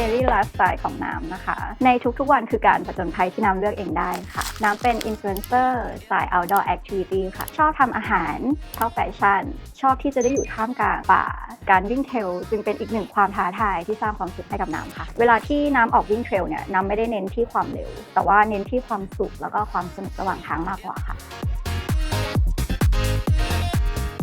daily lifestyle ของน้ำนะคะ ในทุกๆวันคือการผจญภัยที่น้ำเลือกเองได้ค่ะ น้ำเป็นอินฟลูเอนเซอร์สาย outdoor activity ค่ะ ชอบทำอาหาร ชอบแฟชั่น ชอบที่จะได้อยู่ท่ามกลางป่า การวิ่งเทรลจึงเป็นอีกหนึ่งความท้าทายที่สร้างความสุขให้กับน้ำค่ะ เวลาที่น้ำออกวิ่งเทรลเนี่ยน้ำไม่ได้เน้นที่ความเร็ว แต่ว่าเน้นที่ความสุขแล้วก็ความสนุกระหว่างทางมากกว่าค่ะ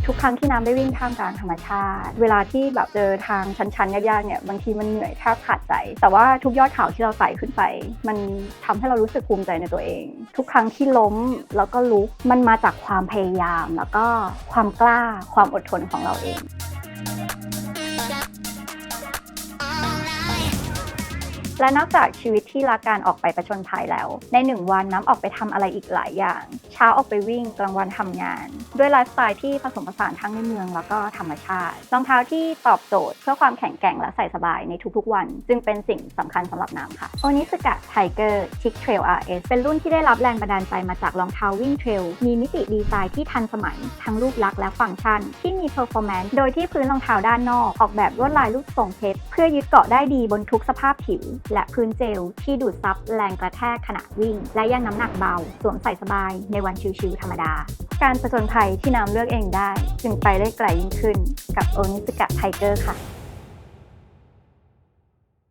ทุกครั้งที่น้ำได้วิ่งท่ามกลางธรรมชาติ เวลาที่แบบเจอทางชันๆยากๆเนี่ยบางทีมันเหนื่อยแทบขาดใจ แต่ว่าทุกยอดเขาที่เราไต่ขึ้นไป มันทำให้เรารู้สึกภูมิใจในตัวเอง ทุกครั้งที่ล้มแล้วก็ลุกมันมาจากความพยายาม แล้วก็ความกล้าความอดทนของเราเอง และนอกจากชีวิตที่รักการออกไปประชนภัยแล้ว ในหนึ่งวันน้ำออกไปทำอะไรอีกหลายอย่าง เช้าออกไปวิ่งกลางวันทำงาน ด้วยไลฟ์สไตล์ที่ผสมผสานทั้งในเมืองแล้วก็ธรรมชาติรองเท้าที่ตอบโจทย์ เพื่อความแข็งแกร่งและใส่สบายในทุกๆวัน จึงเป็นสิ่งสำคัญสำหรับน้ำค่ะโอนิสกะไทเกอร์ชิคเทรล RS เป็นรุ่นที่ได้รับแรงบันดาลใจมาจากรองเท้าวิ่งเทรลมีมิติดีไซน์ที่ทันสมัย ทั้งรูปลักษณ์และฟังก์ชัน ที่มี performance โดยที่พื้นรองเท้าด้านนอก ออกแบบลวดลายรูปทรงเพชรเพื่อยึดเกาะได้ดีบนทุกสภาพผิวและพื้นเจลที่ดูดซับแรงกระแทกขณะวิ่ง และยังน้ำหนักเบา สวมใส่สบายในวันชิวๆธรรมดา การผจญภัยที่น้ำเลือกเองได้ จึงไปได้ไกลยิ่งขึ้นกับโอนิสกะไทเกอร์ค่ะ